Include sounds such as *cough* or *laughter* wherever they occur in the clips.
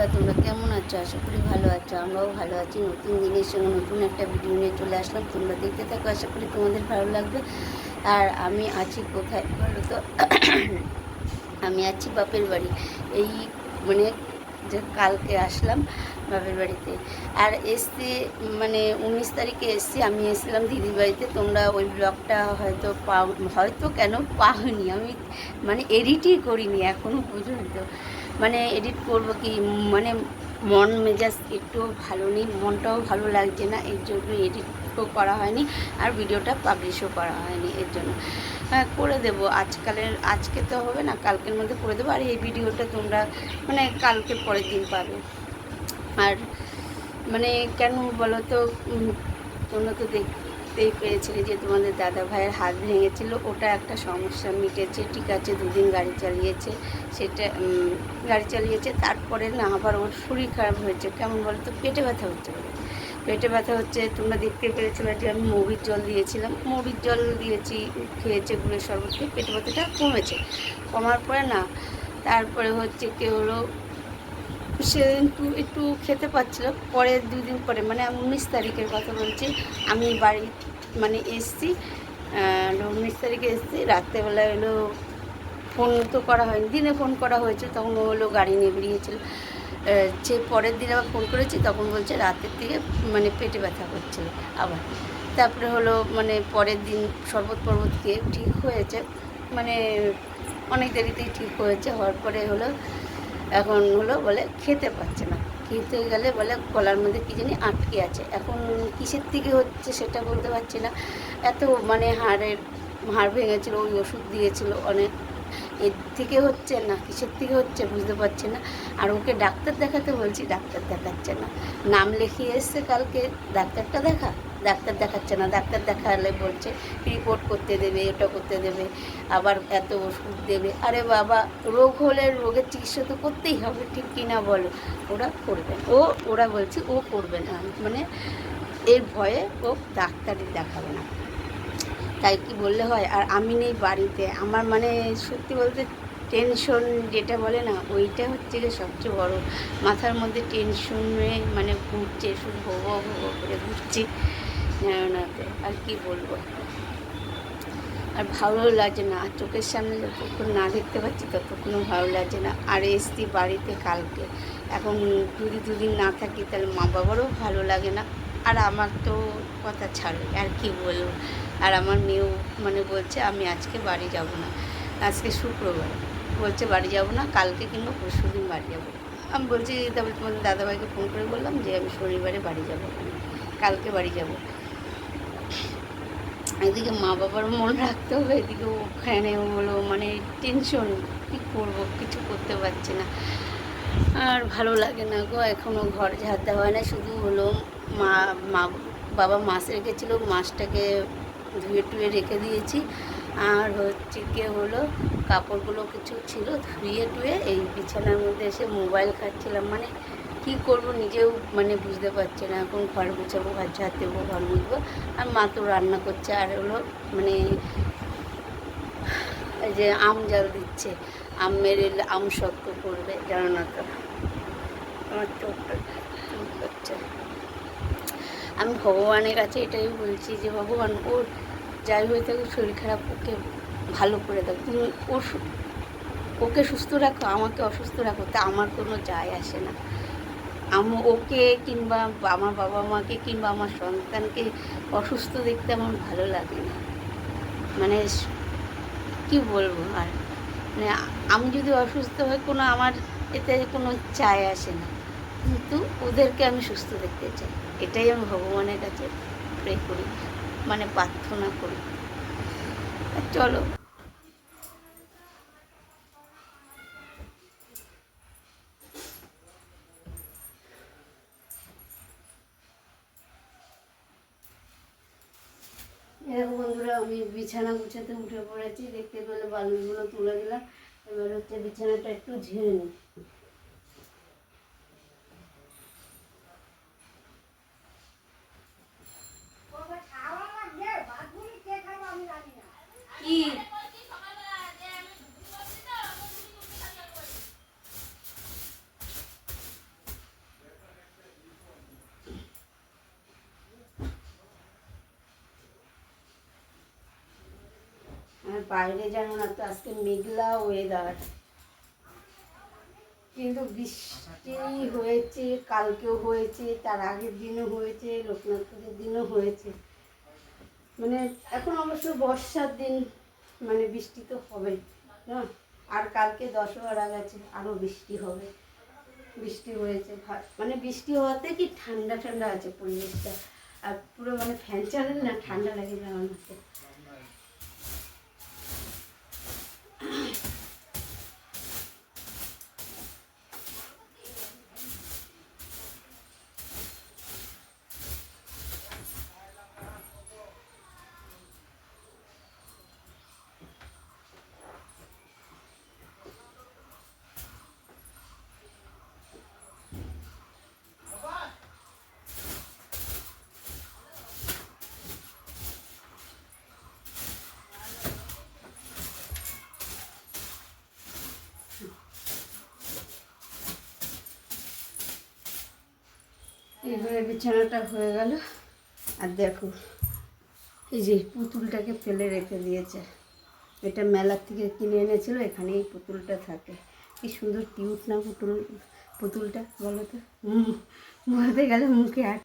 বন্ধুরা, তোমরা কেমন আছো? আশা করি ভালো আছো। আমরাও ভালো আছি। নতুন দিনের সঙ্গে নতুন একটা ভিডিও নিয়ে চলে আসলাম। তোমরা দেখতে থাকো, আশা করি তোমাদের ভালো লাগবে। আর আমি আছি কোথায় বলো তো? *coughs* আমি আছি বাপের বাড়ি। এই মানে যে কালকে আসলাম বাপের বাড়িতে। আর এসতে মানে উনিশ তারিখে এসছি, আমি এসেছিলাম দিদির বাড়িতে। তোমরা ওই ব্লগটা হয়তো পাও, হয়তো কেন পাওনি। আমি মানে এডিটই করিনি এখনও পর্যন্ত। মানে এডিট করব কি? মানে মন মেজাজ একটু ভালো নেই, মনটাও ভালো লাগছে না, এর জন্য এডিটও করা হয়নি আর ভিডিওটা পাবলিশও করা হয়নি এর জন্য। হ্যাঁ করে দেবো। আজকালের, আজকে তো হবে না, কালকের মধ্যে করে দেবো। আর এই ভিডিওটা তোমরা মানে কালকে পরের দিন পাবে। আর মানে কেন বলো তো? তোমরা তো দেখতেই পেয়েছিলে যে তোমাদের দাদা ভাইয়ের হাত ভেঙেছিল, ওটা একটা সমস্যা মিটেছে। ঠিক আছে, দুদিন গাড়ি চালিয়েছে, সেটা গাড়ি চালিয়েছে, তারপরে না আবার ওর শরীর খারাপ হয়েছে। কেমন বলো তো পেটে ব্যথা হচ্ছে। পেটে ব্যথা হচ্ছে, তোমরা দেখতে পেরেছিলে যে আমি মুভির জল দিয়েছিলাম। মুভির জল দিয়েছি, খেয়েছে গুড়ের শরবত খেয়ে পেটে ব্যথাটা কমেছে। কমার পরে না, তারপরে হচ্ছে কি হলো সে একটু একটু খেতে পাচ্ছিল। পরে দুদিন পরে মানে উনিশ তারিখের কথা বলছি, আমি বাড়ি মানে এসছি উনিশ তারিখে এসছি, রাত্রেবেলা এলো, ফোন তো করা হয়নি, দিনে ফোন করা হয়েছে, তখন ও হলো গাড়ি নিয়ে বেরিয়েছিল। যে পরের দিন আবার ফোন করেছি, তখন বলছে রাতের দিকে মানে পেটে ব্যথা করছিল আবার। তারপরে হলো মানে পরের দিন শরবত পর্বত খেয়ে ঠিক হয়েছে মানে অনেক দেরিতেই ঠিক হয়েছে, হওয়ার পরে হলো এখন হলো বলে খেতে পাচ্ছে না। খেতে গেলে বলে গলার মধ্যে কী জানি আটকে আছে। এখন কিসের থেকে হচ্ছে সেটা বলতে পারছি না। এত মানে হাড়ের, হাড় ভেঙেছিল ওই ওষুধ দিয়েছিল অনেক। এর থেকে হচ্ছে না, কিসের থেকে হচ্ছে বুঝতে পারছি না। আর ওকে ডাক্তার দেখাতে বলছি, ডাক্তার দেখাচ্ছে না। নাম লিখিয়ে এসছে কালকে, ডাক্তারটা দেখা। ডাক্তার দেখাচ্ছে না, ডাক্তার দেখালে বলছে রিপোর্ট করতে দেবে, এটা করতে দেবে, আবার এত ওষুধ দেবে। আরে বাবা, রোগ হলে রোগের চিকিৎসা তো করতেই হবে, ঠিক কি না বলো? ওরা করবে ও, ওরা বলছে ও করবে না মানে এর ভয়ে ও ডাক্তারই দেখাবে না। তাই কি বললে হয়, আর আমি নেই বাড়িতে। আমার মানে সত্যি বলতে টেনশন যেটা বলে না, ওইটা হচ্ছে গিয়ে সবচেয়ে বড়। মাথার মধ্যে টেনশনে মানে ঘুরছে, শুধু ভো ভো ভো ভো করে ঘুরছি। জানো না আর কি বলব? আর ভালো লাগে না। চোখের সামনে যতক্ষণ না দেখতে পাচ্ছি ততক্ষণও ভালো লাগছে না। আর এসছি বাড়িতে কালকে। এখন যদি দুদিন না থাকি, তাহলে মা বাবারও ভালো লাগে না। আর আমার তো কথা ছাড়ো, আর কি বলব? আর আমার মেয়েও মানে বলছে, আমি আজকে বাড়ি যাব না। আজকে শুক্রবার। বলছে, বাড়ি যাব না, কালকে কিংবা পরশু দিন বাড়ি যাব। আমি বলছি, তারপরে তোমাদের দাদাভাইকে ফোন করে বললাম যে, আমি শনিবারে বাড়ি যাব। কালকে বাড়ি যাব। এদিকে মা বাবার মন রাখতে হবে, এদিকে ওখানে হলো মানে টেনশন কী করব? কিছু করতে পারছি না। আর ভালো লাগে না গো এখনও ঘর ঝাড় দেওয়া হয় না, শুধু হলো মা মা, বাবা মাছ রেখেছিলো, মাছটাকে ধুয়ে টুয়ে রেখে দিয়েছি। আর হচ্ছে গিয়ে হলো কাপড়গুলো কিছু ছিল, ধুয়ে টুয়ে এই বিছানার মধ্যে এসে মোবাইল খাচ্ছিলাম। মানে কী করব নিজেও মানে বুঝতে পারছে না। এখন ঘর গুছাবো, ঘর ঝাড় দেবো, ঘর মুছবো। আর মা তো রান্না করছে, আর হলো মানে যে আম জাল দিচ্ছে। আম মেরে আম শক্ত করবে, জানো না তো? আমার চোখটা আমি ভগবানের কাছে এটাই বলছি যে, ভগবান, ওর যাই হয়ে থাকে শরীর খারাপ, ওকে ভালো করে দাও। তুমি ওর ওকে সুস্থ রাখো, আমাকে অসুস্থ রাখো, তা আমার কোনো যায় আসে না। আমি ওকে কিংবা আমার বাবা মাকে কিংবা আমার সন্তানকে অসুস্থ দেখতে আমার ভালো লাগে না। মানে কি বলব আর? মানে আমি যদি অসুস্থ হই, কোনো আমার এতে কোনো চায় আসে না। কিন্তু ওদেরকে আমি সুস্থ দেখতে চাই। এটাই আমি ভগবানের কাছে প্রে করি মানে প্রার্থনা করি। চলো এরকম বন্ধুরা, আমি বিছানা গুছাতে উঠে পড়েছি। দেখতে পেলে বালুগুলো তুলে দিলাম। এবার হচ্ছে বিছানাটা একটু ঝেড়ে নিই। বাইরে জানো না তো আজকে মেঘলা ওয়েদার কিন্তু বৃষ্টি হয়েছে, কালকেও হয়েছে, তার আগের দিনও হয়েছে লোকনাথ পুজোর দিনও হয়েছে। মানে এখন অবশ্য বর্ষার দিন মানে বৃষ্টি তো হবে না? আর কালকে দশহরা গেছে, আরও বৃষ্টি হবে। বৃষ্টি হয়েছে মানে বৃষ্টি হওয়াতে কি ঠান্ডা ঠান্ডা আছে পরিবেশটা? আর পুরো মানে ফ্যান চালালে না ঠান্ডা লাগে যেমন আমার এবারে বিছানাটা হয়ে গেল। আর দেখো, এই যে পুতুলটাকে ফেলে রেখে দিয়েছে। এটা মেলার থেকে কিনে এনেছিল এখানে এই পুতুলটা থাকে। কি সুন্দর কিউট না পুতুল, পুতুলটা বলো তো? বলতে গেলে মুখে আর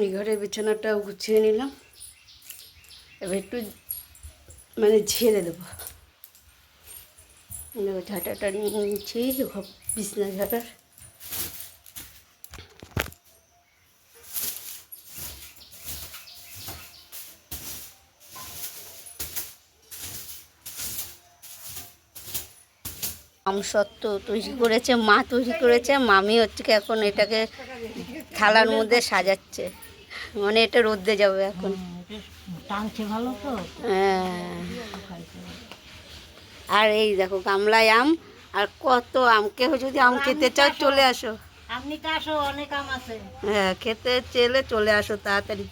এই ঘরের বিছানাটাও গুছিয়ে নিলাম। এবার একটু মানে ঝেড়ে দেবো। দেখো ঝাঁটাটা নিয়েছি ঘর বিছনা ঝাঁটার। আমসত্ব তৈরি করেছে, মা তৈরি করেছে, মামি হচ্ছে এখন এটাকে থালার মধ্যে সাজাচ্ছে। মানে এটা রোদ্দে যাবে এখন। টানছে ভালো তো। হ্যাঁ। আর এই দেখো গামলায় আম আর কত আম। কেউ যদি আম খেতে চাও চলে আসো। আপনি তো আসো অনেক আম আছে। হ্যাঁ খেতে চেলে চলে আসো তাড়াতাড়ি।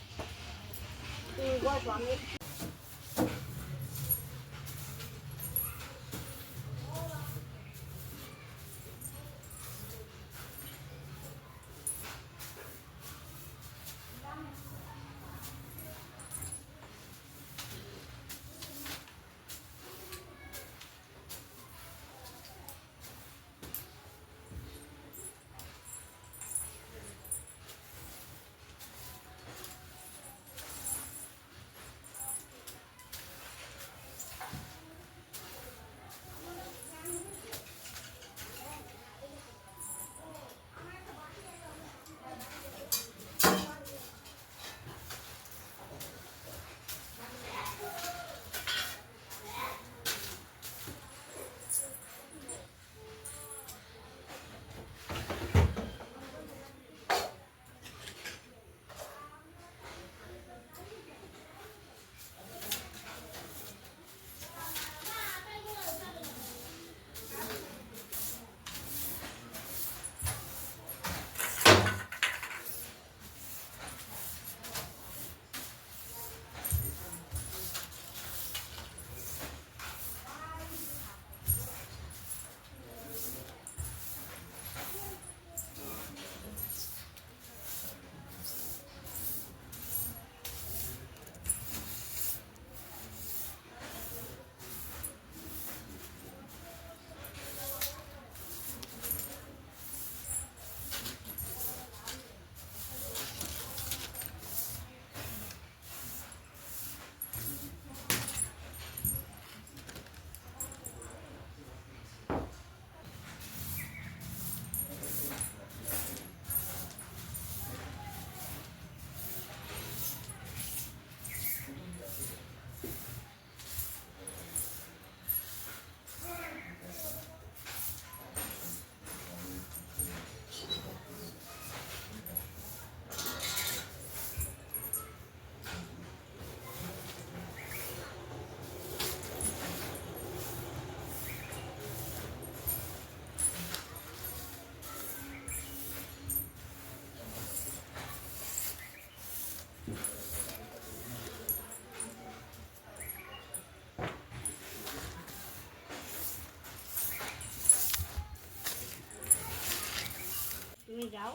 যাও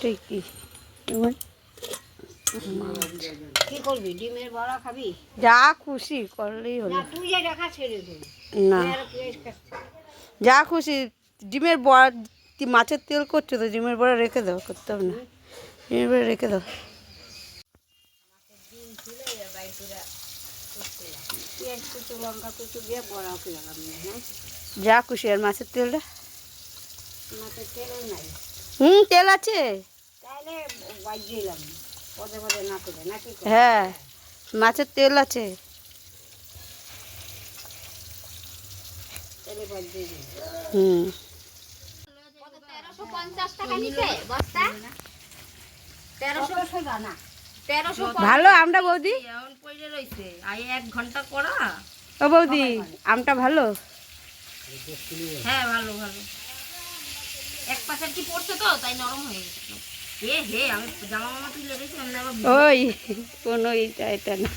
কি কি করবি? ডিমের বড়া খাবি? যা খুশি করলেই হলো। না তুই যে দেখা ছেড়ে দে। না। যা খুশি। ডিমের বড়া মাছের তেল করছ তো ডিমের বড়া রেখে দাও করতে হবে না। ডিমের বড়া রেখে দাও। পেঁয়াজ কুচু লঙ্কা কুচু দিয়ে বড়া পেলাম হ্যাঁ। যা খুশি আর মাছের তেলটা মাছের তেলও নাই। হুম তেল আছে। তাহলে পদে পদে না করে নাকি হ্যাঁ মাছের তেল আছে। তেলে বাজিয়ে হুম। তেরোশো না ভালো আমটা বৌদি এমন পড়ে রইছে। আই এক ঘণ্টা করা ও বৌদি আমটা ভালো? হ্যাঁ ভালো ভালো। এক পাশের কি পড়ছে তো তাই নরম হয়ে গেছিল ওই কোনো এটা এটা না।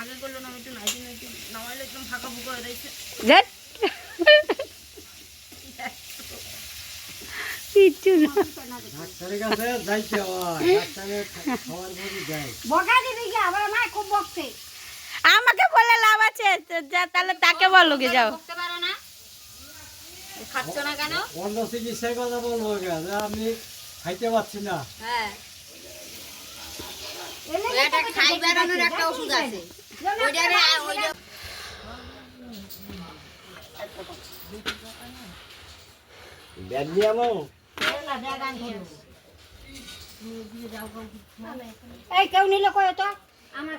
আগে করল না একটু নাইটি নাইটি নামাইলে একদম ফাঁকা ফুকা হয়ে রয়েছে দেখ কিচ্ছু না। ডাক্তারের কাছে যাইতে হয় ডাক্তারের খাবার মধ্যে যায় বকা দিবি কি? আবার আমার খুব বকছে। আমাকে বলে লাভ আছে যা তাহলে তাকে বলো গে যাও। পারো না? খাচ্ছ না কেন? অন্য চিকিৎসার কথা বলব আমি খাইতে পারছি না। হ্যাঁ। এটা খাই বেড়ানোর একটা ওষুধ আছে। ওইটারে ওইটা ব্যাগ নিয়ে আমো এই কেউ নিলে কয় তো? আমার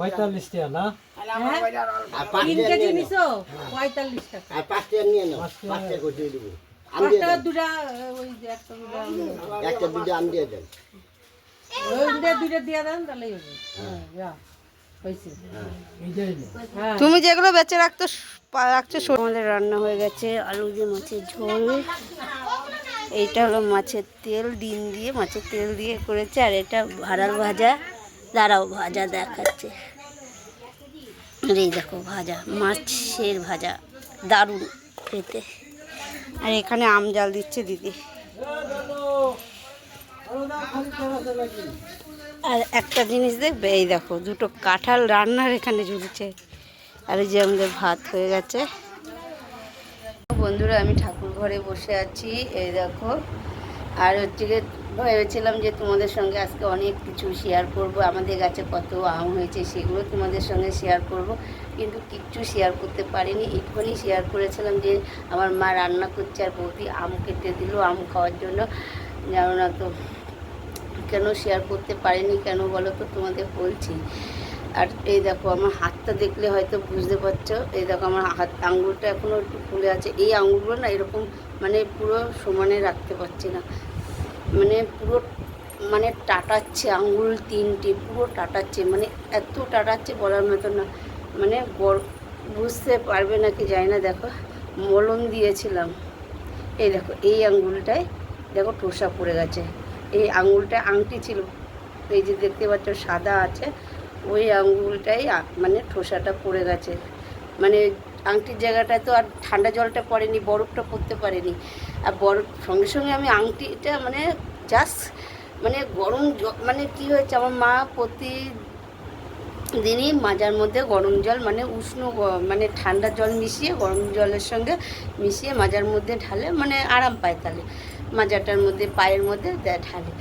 পঁয়তাল্লিশ টাকা না? তিনটে জিনিসও পঁয়তাল্লিশ টাকা। পাঁচ টাকা পাঁচ টাকা দুটা ওই যে একটা দুটা ওই দুটা দুটা দিয়ে দেন তাহলেই হবে হ্যাঁ। যা হ্যাঁ। তুমি যেগুলো বেঁচে রাখতো রাখছো আমাদের রান্না হয়ে গেছে আলু দিয়ে মাছের ঝোল। এইটা হলো মাছের তেল, ডিম দিয়ে মাছের তেল দিয়ে করেছে, আর এটা ভাড়াল ভাজা। দাঁড়াও, ভাজা দেখাচ্ছে। আর এই দেখো ভাজা, মাছের ভাজা, দারুণ খেতে। আর এখানে আম জাল দিচ্ছে দিদি। আর একটা জিনিস দেখবে, এই দেখো, দুটো কাঁঠাল রান্নার এখানে ঝুলছে। আর যে আমাদের ভাত হয়ে গেছে। বন্ধুরা, আমি ঠাকুর ঘরে বসে আছি, এই দেখো। আর হচ্ছে গিয়ে ভেবেছিলাম যে তোমাদের সঙ্গে আজকে অনেক কিছু শেয়ার করব। আমাদের গাছে কত আম হয়েছে, সেগুলো তোমাদের সঙ্গে শেয়ার করব। কিন্তু কিচ্ছু শেয়ার করতে পারিনি। একটুখানি শেয়ার করেছিলাম যে আমার মা রান্না করছে আর বৌদি আম কেটে দিল আম খাওয়ার জন্য। জানো না তো, কেন শেয়ার করতে পারিনি কেন বলো তো তোমাদের বলছি। আর এই দেখো, আমার হাতটা দেখলে হয়তো বুঝতে পারছ। এই দেখো, আমার হাত আঙুলটা এখনও একটু ফুলে আছে। এই আঙুলগুলো না এরকম মানে পুরো সমানে রাখতে পারছি না। মানে পুরো মানে টাটাচ্ছে আঙুল তিনটে, পুরো টাটাচ্ছে। মানে এত টাটাচ্ছে বলার মতো না। মানে বুঝতে পারবে না কি জানি না, দেখো, মলম দিয়েছিলাম। এই দেখো, এই আঙুলটায় দেখো টোসা পড়ে গেছে। এই আঙুলটা আংটি ছিল। এই যে দেখতে পাচ্ছ, সাদা আছে। ওই আঙুলটাই মানে ঠোসাটা পড়ে গেছে। মানে আংটির জায়গাটায় তো আর ঠান্ডা জলটা পড়েনি, বরফটা পড়তে পারেনি। আর বরফ, সঙ্গে সঙ্গে আমি আংটিটা মানে জাস্ট মানে গরম মানে কি হয়েছে, আমার মা প্রতি দিনই মাজার মধ্যে গরম জল মানে উষ্ণ মানে ঠান্ডা জল মিশিয়ে, গরম জলের সঙ্গে মিশিয়ে মাজার মধ্যে ঢালে মানে আরাম পায় তাহলে। মাজাটার মধ্যে, পায়ের মধ্যে ঢালে।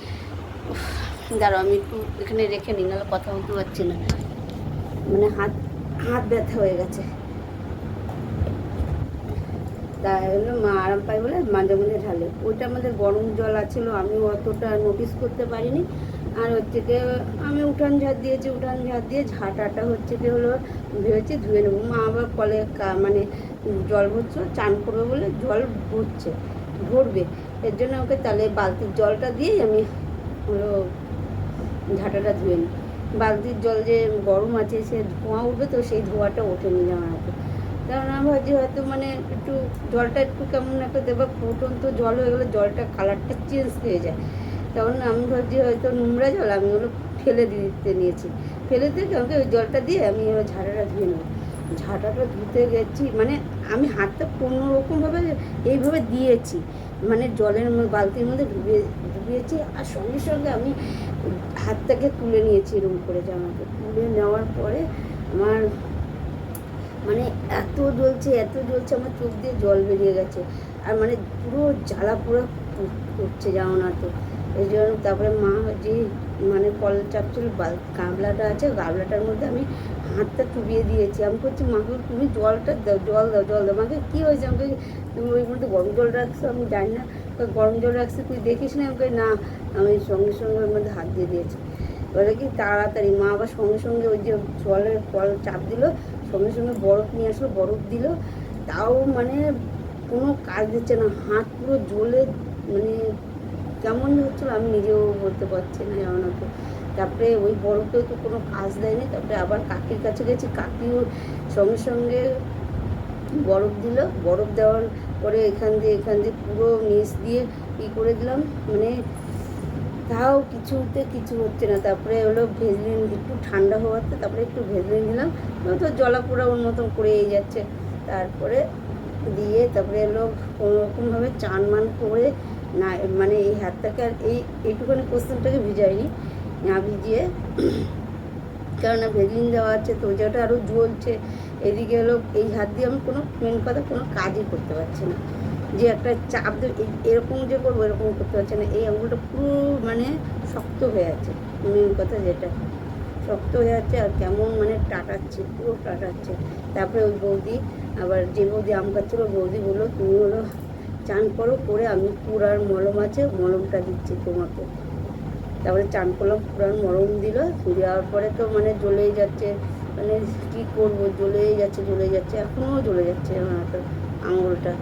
দাঁড়াও আমি একটু এখানে রেখে নিই নাহলে কথা বলতে পারছি না। মানে হাত হাত ব্যথা হয়ে গেছে। তাই হলো মা আরাম পায় বলে মাঝে মাঝে ঢালে। ওইটা আমাদের গরম জল আছিল, আমি অতটা নোটিস করতে পারিনি। আর হচ্ছে কি, আমি উঠান ঝাড় দিয়েছি, উঠান ঝাড় দিয়ে ঝাঁটাটা হচ্ছে কি হলো, ভেবেছি ধুয়ে নেব। মা আবার কলে মানে জল ভরছে, চান করবে বলে জল ভরছে, ভরবে। এর জন্য ওকে তাহলে বালতির জলটা দিয়েই আমি হলো ঝাঁটাটা ধুয়ে নিই বালতির জল যে গরম আছে, সে ধোঁয়া উঠবে তো সেই ধোঁয়াটা ওঠেনি আমার হাতে। কারণ আমি ভাবছি হয়তো মানে একটু জলটা একটু কেমন একটা দেবো, ফুটন্ত জল হয়ে গেলে জলটা কালারটা চেঞ্জ হয়ে যায়। তখন আমি ভাবছি হয়তো নোংরা জল আমি ওগুলো ফেলে দিতে নিয়েছি। ফেলে দিয়ে আমাকে ওই জলটা দিয়ে আমি ওই ঝাঁটাটা ধুয়ে নেব। ঝাঁটাটা ধুতে গেছি মানে আমি হাতটা কোনো রকমভাবে এইভাবে দিয়েছি। মানে জলের বালতির মধ্যে ডুবিয়ে ডুবিয়েছি আর সঙ্গে সঙ্গে আমি হাতটাকে তুলে নিয়েছি এরকম করে জামাকে। তুলে নেওয়ার পরে আমার মানে এত জ্বলছে এত জ্বলছে, আমার চোখ দিয়ে জল বেরিয়ে গেছে। আর মানে পুরো জ্বালা পুরো উঠছে যাও না তো। এই জন্য তারপরে মা যে মানে কল চাপছিল গামলাটা আছে, গামলাটার মধ্যে আমি হাতটা চুবিয়ে দিয়েছি। আমি করছি মাকে তুমি জলটা দাও, জল দাও জল দাও। মাকে কী হয়েছে? আমাকে তুমি ওই মধ্যে গরম জল রাখছো? আমি জানি না। গরম জল রাখছি, তুই দেখিস না ওকে? না, আমি সঙ্গে সঙ্গে ওর মধ্যে হাত দিয়ে দিয়েছি। এবারে কি, তাড়াতাড়ি। মা আবার সঙ্গে সঙ্গে ওই যে জলের কল চাপ দিল, সঙ্গে সঙ্গে বরফ নিয়ে আসলো, বরফ দিল। তাও মানে কোনো কাজ দিচ্ছে না, হাত পুরো জ্বলে মানে কেমন হচ্ছিল আমি নিজেও বলতে পারছি না যেমন তো। তারপরে ওই বরফেও তো কোনো কাজ দেয়নি, তারপরে আবার কাকির কাছে গেছি, কাকিও সঙ্গে সঙ্গে বরফ দিল। বরফ দেওয়ার পরে এখান দিয়ে এখান দিয়ে পুরো নিচ দিয়ে ই করে দিলাম। মানে তাও কিছুতে কিছু হচ্ছে না। তারপরে হলো ভেজলিন একটু ঠান্ডা হওয়াতে তারপরে একটু ভেজলিন দিলাম। তো জলা পোড়া ওর মতন করেই যাচ্ছে। তারপরে দিয়ে তারপরে হলো কোনোরকমভাবে চান মান করে না মানে এই হাতটাকে আর এই, এইটুখানি কোশ্চেনটাকে ভিজাইনি, না ভিজিয়ে। কেননা ভেজলিন দেওয়া আছে, তো জায়গাটা আরও জ্বলছে। এদিকে হলো এই হাত দিয়ে আমি কোনো মেন কথা কোনো কাজই করতে পারছি না। যে একটা চাপ এরকম যে করব, এরকম করতে পারছি না। এই আঙুলটা পুরো মানে শক্ত হয়ে আছে মেন কথা যেটা। শক্ত হয়ে যাচ্ছে আর কেমন মানে টাটাচ্ছে, পুরো টাটাচ্ছে। তারপরে ওই বৌদি, আবার যে বৌদি আম খাচ্ছিলো, বৌদি বলল, তুমি হলো চান করো, করে আমি পুরার মলম আছে, মলমটা দিচ্ছি তোমাকে। তারপরে চান করলাম পুরান মলম দিল, দেওয়ার পরে তো মানে জ্বলেই যাচ্ছে। মানে কী করব, জ্বলেই যাচ্ছে জ্বলে যাচ্ছে, এখনও জ্বলে যাচ্ছে আমার হাতের আঙুলটা।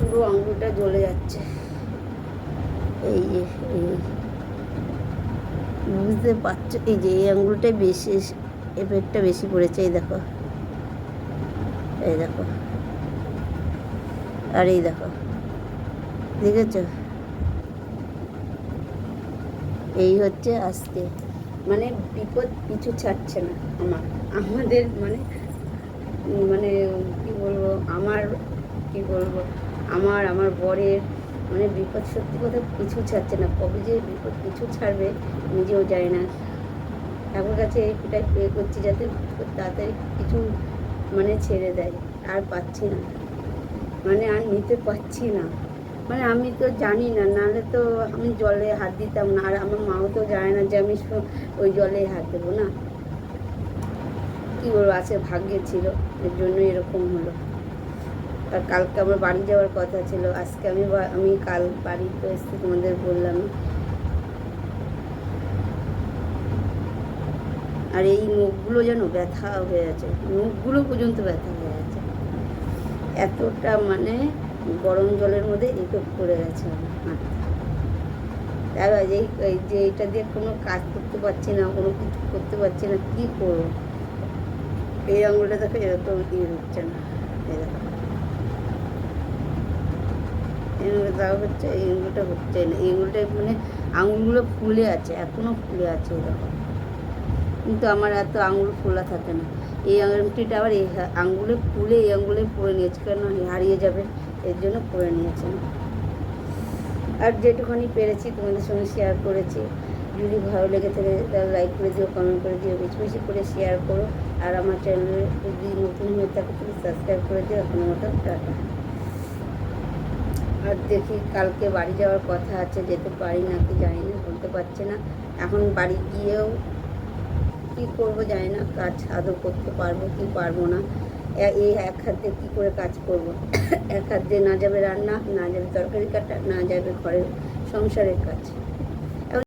পুরো আঙুলটা জ্বলে যাচ্ছে। এই এই বুঝতে পারছ? এই যে, এই আঙুলটাই বেশি, এফেক্টটা বেশি পড়েছে, এই দেখো। এই দেখো। আর এই দেখো। দেখেছ? এই হচ্ছে আজকে। মানে বিপদ পিছু ছাড়ছে না আমার। আমাদের মানে মানে কি বলব, আমার কি বলব, আমার আমার বরের মানে বিপদ সত্যি কথা পিছু ছাড়ছে না। কবে যে বিপদ পিছু ছাড়বে নিজেও যায় না। ঠাকুর কাছে এইটাই প্রে করছি যাতে তাড়াতাড়ি কিছু মানে ছেড়ে দেয়। আর পাচ্ছি না। মানে আর নিতে পারছি না। মানে আমি তো জানি না, নাহলে তো আমি জলে হাত দিতাম না, আর আমার মাও তো জানে না যে আমি ওই জলে হাত দেবো না। কী বলব, আছে ভাগ্যে ছিল, এর জন্য এরকম হলো। আর কালকে আমার বাড়ি যাওয়ার কথা ছিল, আজকে আমি আমি কাল বাড়ি তো এসছি তোমাদের বললাম। আর এই মুখগুলো যেন ব্যথা হয়ে আছে, মুখগুলো পর্যন্ত ব্যথা হয়ে আছে। এতটা মানে গরম জলের মধ্যে এফেক্ট করে গেছে আমার তারপর এই যে এটা দিয়ে কোনো কাজ করতে পারছি না, কোনো কিছু করতে পারছি না, কী করব? এই আঙুলটা দেখো এরকম ইয়ে হচ্ছে না, এই দেখো। তাও হচ্ছে, এই আঙুলটা হচ্ছে না, এই আঙুলটা মানে আঙুলগুলো ফুলে আছে এখনও ফুলে আছে দেখো। কিন্তু আমার এত আঙুল ফোলা থাকে না। এই আঙুলটিটা আবার এই আঙুলে ফুলে, এই আঙুলে পরে নিয়েছে কেন হারিয়ে যাবে। এর জন্য করে নিয়েছেন। আর যেটুখানি পেরেছি তোমাদের সঙ্গে শেয়ার করেছি। যদি ভালো লেগে থাকে তাহলে লাইক করে দিও কমেন্ট করে দিও, বেশি বেশি করে শেয়ার করো। আর আমার চ্যানেলে যদি নতুন হয়ে থাকে তুমি সাবস্ক্রাইব করে দিও, এখন মতো টাটা। আর দেখি কালকে বাড়ি যাওয়ার কথা আছে, যেতে পারি না কি জানি না, বলতে পারছে না। এখন বাড়ি গিয়েও কী করব জানি না, কাজ আদৌ করতে পারব কি পারব না। এই এক হাত কী করে কাজ করব? এক হাত দিয়ে না যাবে রান্না, না যাবে তরকারি কাটা, না যাবে ঘরের সংসারের কাজ।